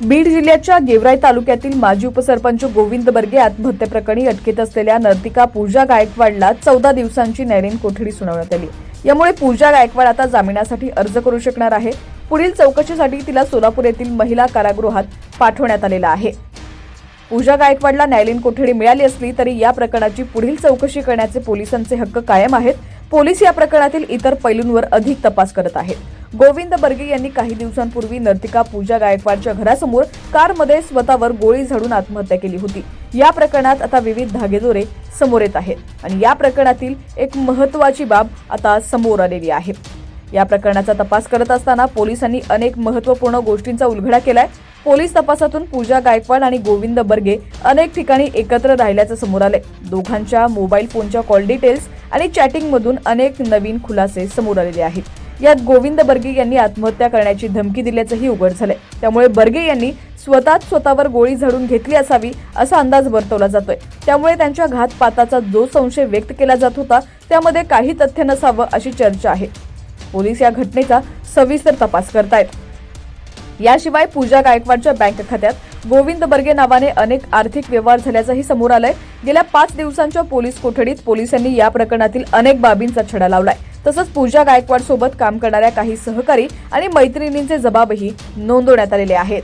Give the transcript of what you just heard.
बीड जिल्ह्याच्या गेवराई तालुक्यातील माजी उपसरपंच गोविंद बर्गे आत्महत्येप्रकरणी अटकेत असलेल्या नर्तिका पूजा गायकवाडला चौदा दिवसांची न्यायालयीन कोठडी सुनावण्यात आली. यामुळे पूजा गायकवाड आता जामिनासाठी अर्ज करू शकणार आहे. पुढील चौकशीसाठी तिला सोलापूर येथील महिला कारागृहात पाठवण्यात आलेला आहे. पूजा गायकवाडला न्यायालयीन कोठडी मिळाली असली तरी या प्रकरणाची पुढील चौकशी करण्याचे पोलिसांचे हक्क कायम आहेत. पोलीस या प्रकरणातील इतर पैलूंवर अधिक तपास करत आहेत. गोविंद बर्गे यांनी काही दिवसांपूर्वी नर्तिका पूजा गायकवाडच्या घरासमोर कारमध्ये स्वतःवर गोळी झाडून आत्महत्या केली होती. या प्रकरणात आता विविध धागेदोरे समोर येत आहेत आणि या प्रकरणातील एक महत्वाची बाब आता समोर आलेली आहे. या प्रकरणाचा तपास करत असताना पोलिसांनी अनेक महत्त्वपूर्ण गोष्टींचा उलगडा केलाय. पोलीस तपासातून पूजा गायकवाड आणि गोविंद बर्गे अनेक ठिकाणी एकत्र राहिल्याचं समोर आलंय. दोघांच्या मोबाईल फोनच्या कॉल डिटेल्स आणि चॅटिंगमधून अनेक नवीन खुलासे समोर आलेले आहेत. यात गोविंद बर्गे यांनी आत्महत्या करण्याची धमकी दिल्याचंही उघड झालंय. त्यामुळे बर्गे यांनी स्वतःच स्वतःवर गोळी झाडून घेतली असावी असा अंदाज वर्तवला जातोय. त्यामुळे त्यांच्या घातपाताचा जो संशय व्यक्त केला जात होता त्यामध्ये काही तथ्य नसावं अशी चर्चा आहे. पोलीस या घटनेचा सविस्तर तपास करतायत. याशिवाय पूजा गायकवाडच्या बँक खात्यात गोविंद बर्गे नावाने अनेक आर्थिक व्यवहार झाल्याचंही समोर आलंय. गेल्या पाच दिवसांच्या पोलीस कोठडीत पोलिसांनी या प्रकरणातील अनेक बाबींचा छडा लावलाय. तसंच पूजा गायकवाड सोबत काम करणाऱ्या काही सहकारी आणि मैत्रिणींचे जबाबही नोंदवण्यात आलेले आहेत.